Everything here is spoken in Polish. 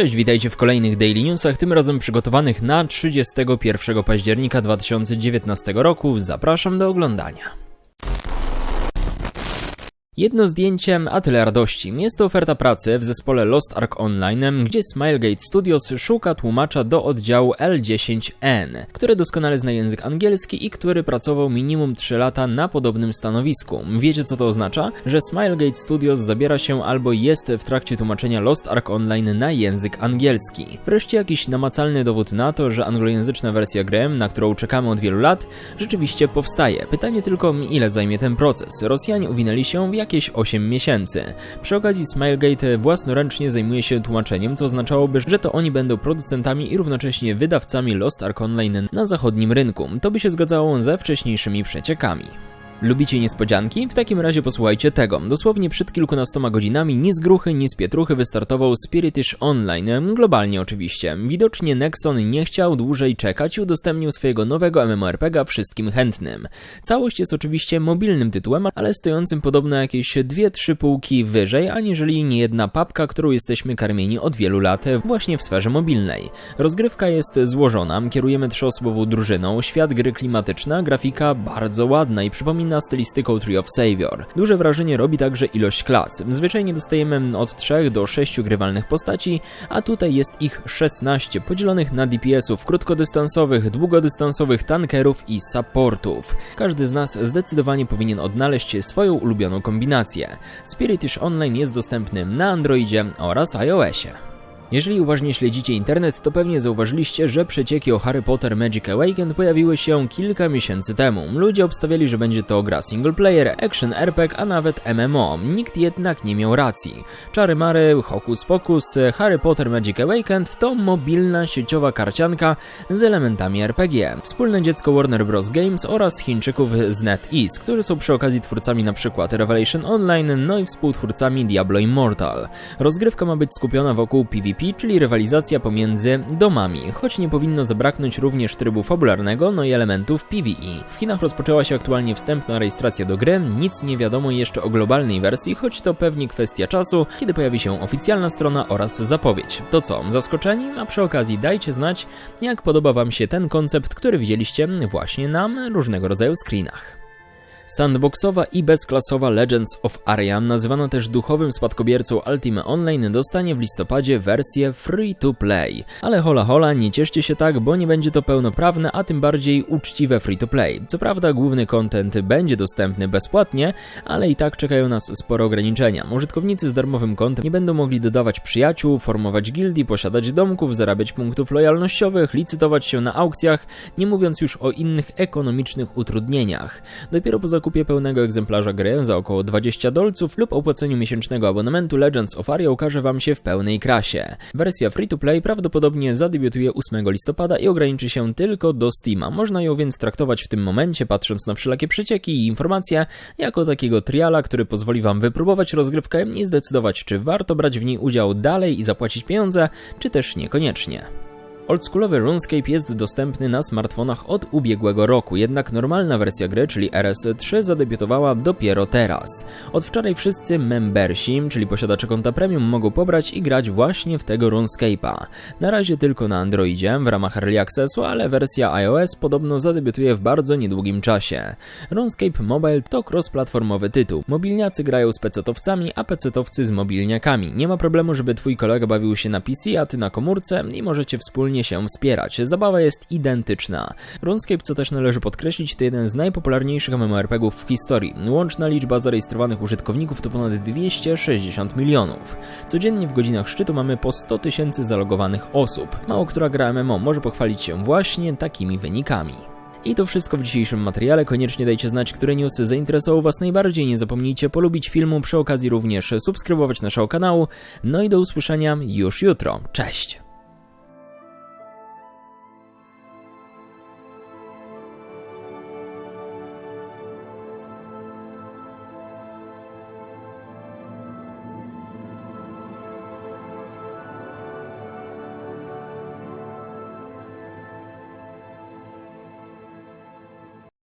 Cześć, witajcie w kolejnych Daily Newsach, tym razem przygotowanych na 31 października 2019 roku. Zapraszam do oglądania. Jedno zdjęcie, a tyle radości. Jest to oferta pracy w zespole Lost Ark Online, gdzie Smilegate Studios szuka tłumacza do oddziału L10N, który doskonale zna język angielski i który pracował minimum 3 lata na podobnym stanowisku. Wiecie co to oznacza? Że Smilegate Studios zabiera się albo jest w trakcie tłumaczenia Lost Ark Online na język angielski. Wreszcie jakiś namacalny dowód na to, że anglojęzyczna wersja gry, na którą czekamy od wielu lat, rzeczywiście powstaje. Pytanie tylko, ile zajmie ten proces. Rosjanie uwinęli się w jak jakieś 8 miesięcy. Przy okazji Smilegate własnoręcznie zajmuje się tłumaczeniem, co oznaczałoby, że to oni będą producentami i równocześnie wydawcami Lost Ark Online na zachodnim rynku. To by się zgadzało ze wcześniejszymi przeciekami. Lubicie niespodzianki? W takim razie posłuchajcie tego. Dosłownie przed kilkunastoma godzinami ni z gruchy, ni z pietruchy wystartował Spiritish Online, globalnie oczywiście. Widocznie Nexon nie chciał dłużej czekać i udostępnił swojego nowego MMORPGa wszystkim chętnym. Całość jest oczywiście mobilnym tytułem, ale stojącym podobno jakieś 2-3 półki wyżej, aniżeli niejedna papka, którą jesteśmy karmieni od wielu lat właśnie w sferze mobilnej. Rozgrywka jest złożona, kierujemy trzyosobową drużyną, świat gry klimatyczna, grafika bardzo ładna i przypomina przypomina stylistyką Tree of Savior. Duże wrażenie robi także ilość klas. Zwyczajnie dostajemy od 3 do 6 grywalnych postaci, a tutaj jest ich 16, podzielonych na DPS-ów krótkodystansowych, długodystansowych, tankerów i supportów. Każdy z nas zdecydowanie powinien odnaleźć swoją ulubioną kombinację. Spiritish Online jest dostępny na Androidzie oraz iOSie. Jeżeli uważnie śledzicie internet, to pewnie zauważyliście, że przecieki o Harry Potter Magic Awakened pojawiły się kilka miesięcy temu. Ludzie obstawiali, że będzie to gra single player, action RPG, a nawet MMO. Nikt jednak nie miał racji. Czary Mary, Hokus Pokus, Harry Potter Magic Awakened to mobilna sieciowa karcianka z elementami RPG. Wspólne dziecko Warner Bros. Games oraz Chińczyków z NetEase, którzy są przy okazji twórcami np. Revelation Online, no i współtwórcami Diablo Immortal. Rozgrywka ma być skupiona wokół PvP czyli rywalizacja pomiędzy domami, choć nie powinno zabraknąć również trybu fabularnego, no i elementów PvE. W Chinach rozpoczęła się aktualnie wstępna rejestracja do gry, nic nie wiadomo jeszcze o globalnej wersji, choć to pewnie kwestia czasu, kiedy pojawi się oficjalna strona oraz zapowiedź. To co, zaskoczeni? A przy okazji dajcie znać, jak podoba Wam się ten koncept, który widzieliście właśnie na różnego rodzaju screenach. Sandboxowa i bezklasowa Legends of Arian, nazywana też duchowym spadkobiercą Ultima Online, dostanie w listopadzie wersję free to play. Ale hola hola, nie cieszcie się tak, bo nie będzie to pełnoprawne, a tym bardziej uczciwe free to play. Co prawda główny content będzie dostępny bezpłatnie, ale i tak czekają nas spore ograniczenia. Użytkownicy z darmowym kontem nie będą mogli dodawać przyjaciół, formować gildii, posiadać domków, zarabiać punktów lojalnościowych, licytować się na aukcjach, nie mówiąc już o innych ekonomicznych utrudnieniach. Dopiero po zakupie pełnego egzemplarza gry za około 20 dolców lub opłaceniu miesięcznego abonamentu Legends of Aria ukaże Wam się w pełnej krasie. Wersja free-to-play prawdopodobnie zadebiutuje 8 listopada i ograniczy się tylko do Steama. Można ją więc traktować w tym momencie, patrząc na wszelakie przecieki i informacje, jako takiego triala, który pozwoli Wam wypróbować rozgrywkę i zdecydować, czy warto brać w niej udział dalej i zapłacić pieniądze, czy też niekoniecznie. Oldschoolowy RuneScape jest dostępny na smartfonach od ubiegłego roku, jednak normalna wersja gry, czyli RS3, zadebiutowała dopiero teraz. Od wczoraj wszyscy membersi, czyli posiadacze konta premium, mogą pobrać i grać właśnie w tego RuneScape'a. Na razie tylko na Androidzie, w ramach Early Accessu, ale wersja iOS podobno zadebiutuje w bardzo niedługim czasie. RuneScape Mobile to cross-platformowy tytuł. Mobilniacy grają z pecetowcami, a pecetowcy z mobilniakami. Nie ma problemu, żeby twój kolega bawił się na PC, a ty na komórce i możecie wspólnie się wspierać. Zabawa jest identyczna. RuneScape, co też należy podkreślić, to jeden z najpopularniejszych MMORPGów w historii. Łączna liczba zarejestrowanych użytkowników to ponad 260 milionów. Codziennie w godzinach szczytu mamy po 100 tysięcy zalogowanych osób. Mało która gra MMO może pochwalić się właśnie takimi wynikami. I to wszystko w dzisiejszym materiale. Koniecznie dajcie znać, które newsy zainteresowały Was najbardziej. Nie zapomnijcie polubić filmu, przy okazji również subskrybować naszego kanału. No i do usłyszenia już jutro. Cześć!